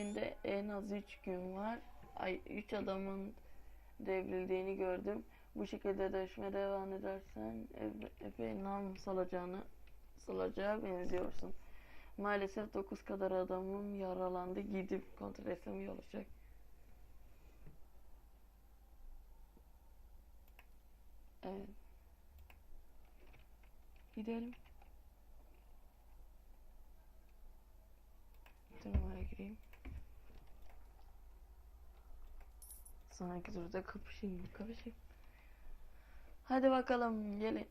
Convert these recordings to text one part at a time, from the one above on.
Elinde en az 3 gün var. Ay 3 adamın devrildiğini gördüm. Bu şekilde dövüşmeye devam edersen ep- epey nam salacağını salacağı benziyorsun. Maalesef 9 kadar adamım yaralandı. Gidip kontrol etsem iyi olacak. Evet. Gidelim. Turnuvaya gireyim. Sonraki turda kapışayım, kapışayım. Hadi bakalım gelin.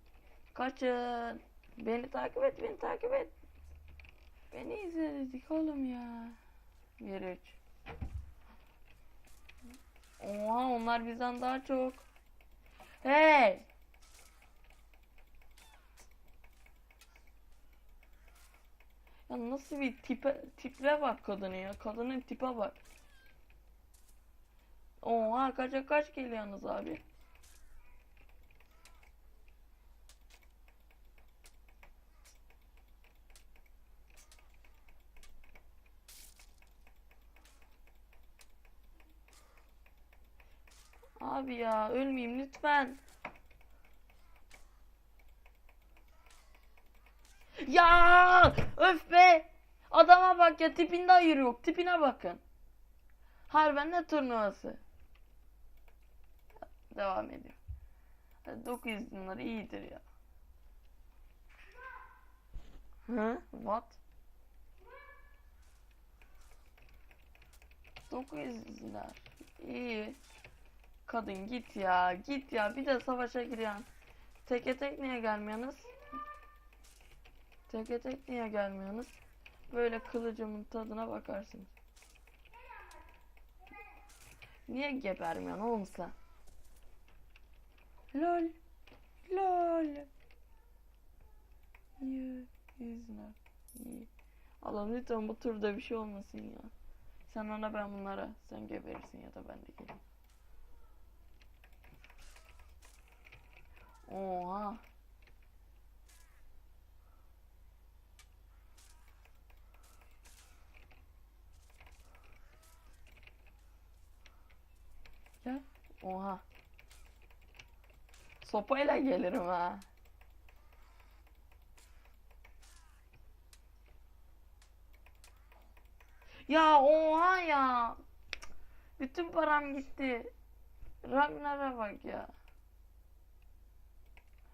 Kaçın. Beni takip et, beni takip et. Beni izledik oğlum ya. Bir üç. Oha onlar bizden daha çok. Hey! Ya nasıl bir tipe tipe bak kadını ya. Kadının tipe bak. Oha kaça kaç geliyorsunuz abi? Abi ya ölmeyeyim lütfen. Ya öf be. Adama bak ya tipinde hayır yok. Tipine bakın. Harbiden ne turnuvası? Devam ediyor. 900 lira iyidir ya. Hı? What? 900 lira. İyi. Kadın git ya. Git ya. Bir de savaşa giriyorsun. Teke tek niye gelmiyorsunuz? Teke tek niye gelmiyorsunuz? Böyle kılıcımın tadına bakarsınız. Niye gebermiyorsun oğlum sen? Lol. Lol. Yüz, yüzler. İyi. Allah'ım lütfen bu turda bir şey olmasın ya. Sen ona ben bunlara. Sen geberirsin ya da ben de geleyim. Oha. Gel. Oha. Sopayla gelirim ha. Ya oha ya. Bütün param gitti. Ragnar'a bak ya.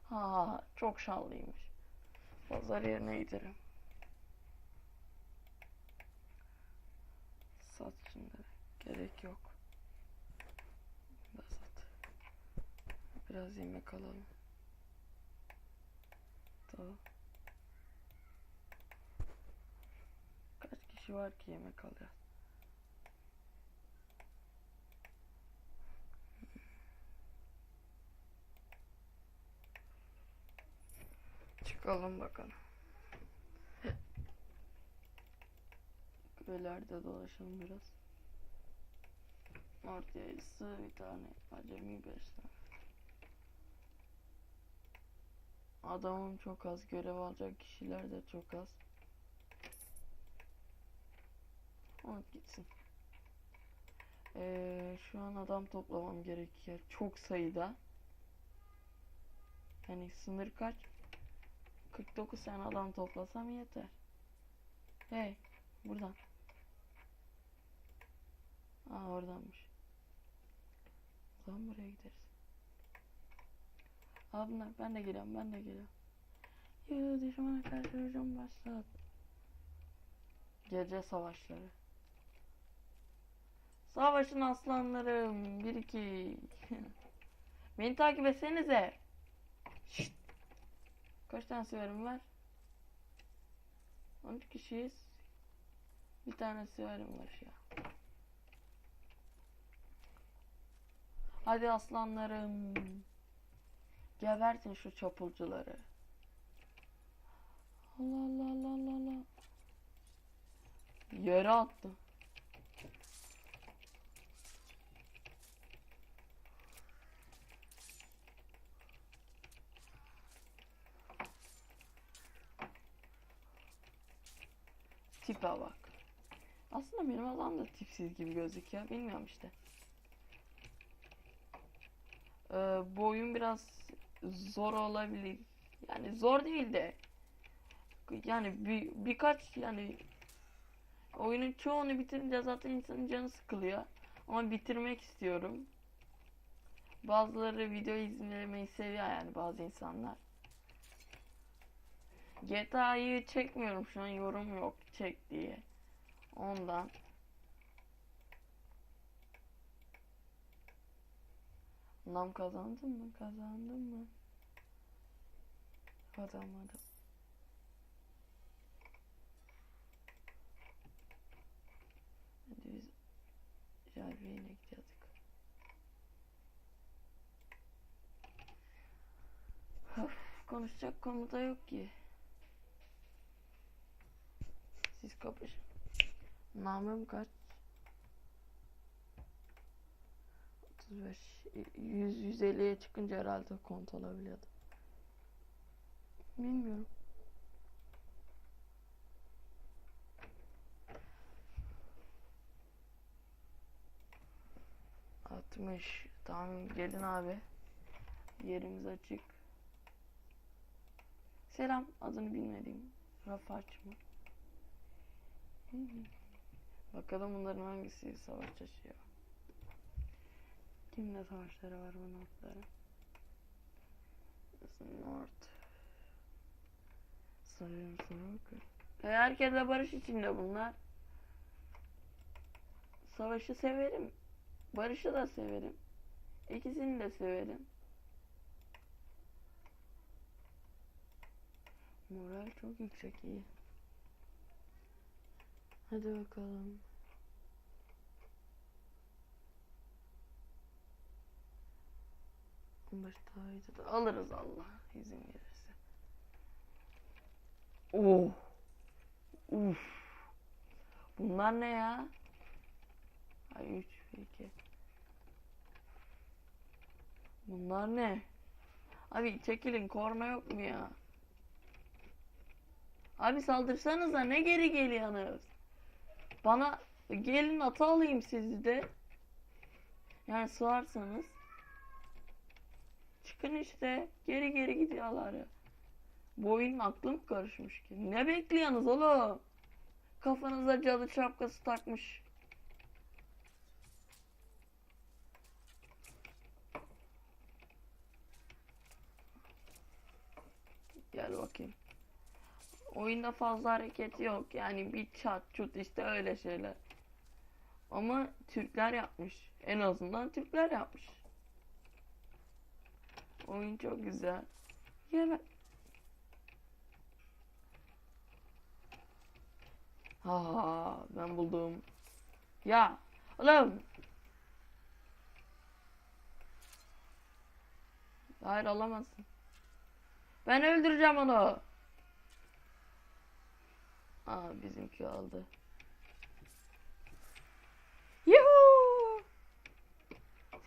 Ha çok şanlıymış. Pazar yerine giderim. Sat şimdi. Gerek yok. Da sat. Biraz yemek alalım. Tamam. Kaç kişi var ki yemek alacağız? Çıkalım bakalım. Köylerde dolaşalım biraz. Yayısı bir tane. Acemi beş tane. Adamım çok az. Görev alacak kişiler de çok az. Unut gitsin. Ee, şu an adam toplamam gerekiyor. Çok sayıda. Yani sınır kaç? 49 tane adam toplasam yeter. Hey, buradan. Aa oradanmış. Zaman buraya gideriz. Aa bunlar ben de geliyorum ben de geliyorum. Yoo düşmana karşı hücum başlat. Gece savaşları. Savaşın aslanlarım. Bir iki. Beni takip etsenize. Şşt. Kaç tane süverim var? 13 kişiyiz. Bir tane süverim var ya. Hadi aslanlarım. Gebertin şu çapulcuları. Allah Allah Allah Allah Allah. Yere attı. Tipe bak. Aslında benim adam da tipsiz gibi gözüküyor. Bilmiyorum işte. Ee, bu oyun biraz zor olabilir. Yani zor değil de yani bir, birkaç yani oyunun çoğunu bitirince zaten insanın canı sıkılıyor. Ama bitirmek istiyorum. Bazıları video izlemeyi seviyor yani bazı insanlar. GTA'yı çekmiyorum şu an yorum yok çek diye. Ondan. Nam kazandım mı? Kazandım mı? Kazanmadım. Hadi biz Jarviye'ne gidiyorduk. Of, konuşacak konu da yok ki. Siz kapışın. Namım kaç? 35 100 150'ye çıkınca herhalde kont alabiliyordu. Bilmiyorum. Altmış. Tamam gelin abi. Yerimiz açık. Selam. Adını bilmediğim. Rafaç mı? Bakalım bunların hangisi savaş açıyor. Kimle savaşları var bu notların? North. Sayıyorum sana E, herkese barış içinde bunlar. Savaşı severim. Barışı da severim. İkisini de severim. Moral çok yüksek iyi. Hadi bakalım. Baştaydı da alırız Allah izin verirse. Oh. Uf. Bunlar ne ya? Ay 3 2. Bunlar ne? Abi çekilin korna yok mu ya? Abi saldırsanıza ne geri geliyorsunuz? Bana gelin ata alayım sizi de. Yani sığarsanız. Çıkın işte. Geri geri gidiyorlar ya. Bu oyunun aklım karışmış ki. Ne bekliyorsunuz oğlum? Kafanıza cadı şapkası takmış. Gel bakayım. Oyunda fazla hareket yok. Yani bir çat çut işte öyle şeyler. Ama Türkler yapmış. En azından Türkler yapmış. Oyun çok güzel. Ya Ha ben buldum. Ya oğlum. Hayır alamazsın. Ben öldüreceğim onu. Aa bizimki aldı. Yuhuu.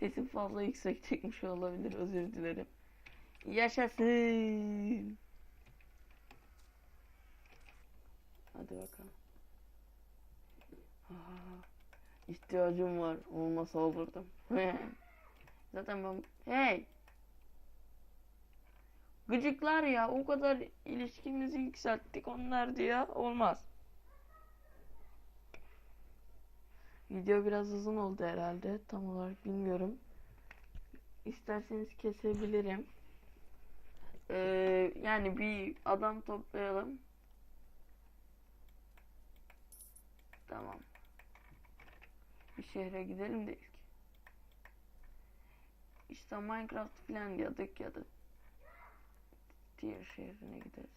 Sesim fazla yüksek çekmiş olabilir. Özür dilerim. Yaşasın. Hadi bakalım. İhtiyacım var. Olmasa olurdum. Zaten ben... Hey! Gıcıklar ya. O kadar ilişkimizi yükselttik. Onlar diye olmaz. Video biraz uzun oldu herhalde. Tam olarak bilmiyorum. İsterseniz kesebilirim. Ee, yani bir adam toplayalım. Tamam. Bir şehre gidelim de ilk. İşte Minecraft falan diyorduk ya da diğer şehrine gideriz.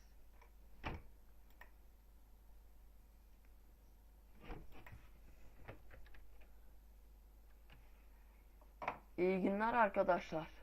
İyi günler arkadaşlar.